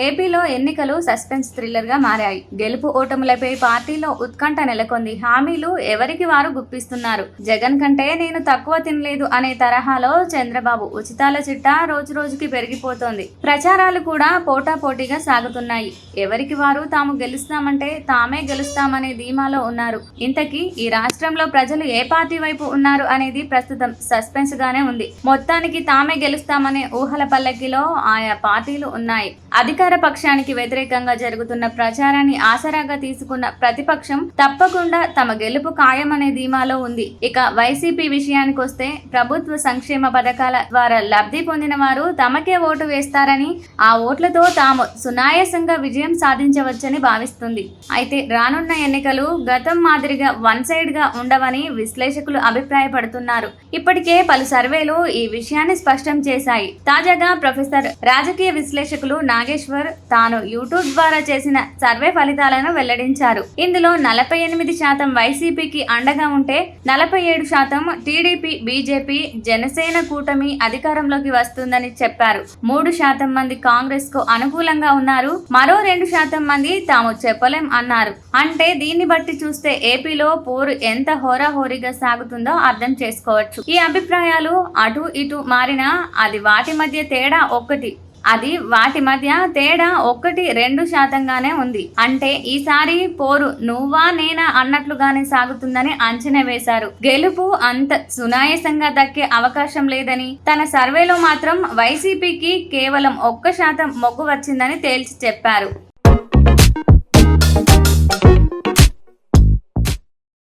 ఏపీలో ఎన్నికలు సస్పెన్స్ థ్రిల్లర్గా మారాయి. గెలుపు ఓటములపై పార్టీలో ఉత్కంఠ నెలకొంది. హామీలు ఎవరికి వారు గుప్పిస్తున్నారు? జగన్ కంటే నేను తక్కువ తినలేదు అనే తరహాలో చంద్రబాబు ఉచితాల చిట్టా రోజు రోజుకి పెరిగిపోతోంది. ప్రచారాలు కూడా పోటాపోటీగా సాగుతున్నాయి. ఎవరికి వారు తాము గెలుస్తామంటే తామే గెలుస్తామనే ధీమాలో ఉన్నారు. ఇంతకీ ఈ రాష్ట్రంలో ప్రజలు ఏ పార్టీ వైపు ఉన్నారు అనేది ప్రస్తుతం సస్పెన్స్ గానే ఉంది. మొత్తానికి తామే గెలుస్తామనే ఊహల పల్లకిలో ఆయా పార్టీలు ఉన్నాయి. అధికార పక్షానికి వ్యతిరేకంగా జరుగుతున్న ప్రచారాన్ని ఆసరాగా తీసుకున్న ప్రతిపక్షం తప్పకుండా తమ గెలుపు ఖాయమనే ధీమాలో ఉంది. ఇక వైసీపీ విషయానికి వస్తే ప్రభుత్వ సంక్షేమ పథకాల ద్వారా లబ్ధి పొందిన వారు తమకే ఓటు వేస్తారని ఆ ఓట్లతో తాము సునాయాసంగా విజయం సాధించవచ్చని భావిస్తుంది. అయితే రానున్న ఎన్నికలు గతం మాదిరిగా వన్ సైడ్గా ఉండవని విశ్లేషకులు అభిప్రాయపడుతున్నారు. ఇప్పటికే పలు సర్వేలు ఈ విషయాన్ని స్పష్టం చేశాయి. తాజాగా ప్రొఫెసర్ రాజకీయ విశ్లేషకులు నాగేశ్వర్ తాను యూట్యూబ్ ద్వారా చేసిన సర్వే ఫలితాలను వెల్లడించారు. ఇందులో నలభై ఎనిమిది శాతం వైసీపీకి అండగా ఉంటే నలభై ఏడు శాతం టీడీపీ బీజేపీ జనసేన కూటమి అధికారంలోకి వస్తుందని చెప్పారు. మూడు శాతం మంది కాంగ్రెస్కు అనుకూలంగా ఉన్నారు. మరో రెండు శాతం మంది తాము చెప్పలేం అన్నారు. అంటే దీన్ని బట్టి చూస్తే ఏపీలో పోరు ఎంత హోరాహోరీగా సాగుతుందో అర్థం చేసుకోవచ్చు. ఈ అభిప్రాయాలు అటు ఇటు మారినా అది వాటి మధ్య తేడా ఒక్కటి. అది వాటి మధ్య తేడా ఒకటి రెండు శాతంగానే ఉంది. అంటే ఈసారి పోరు నువ్వా నేనా అన్నట్లుగానే సాగుతుందని అంచనా వేశారు. గెలుపు అంత సునాయాసంగా దక్కే అవకాశం లేదని తన సర్వేలో మాత్రం వైసీపీకి కేవలం ఒక్క శాతం మొగ్గు వచ్చిందని తేల్చి చెప్పారు.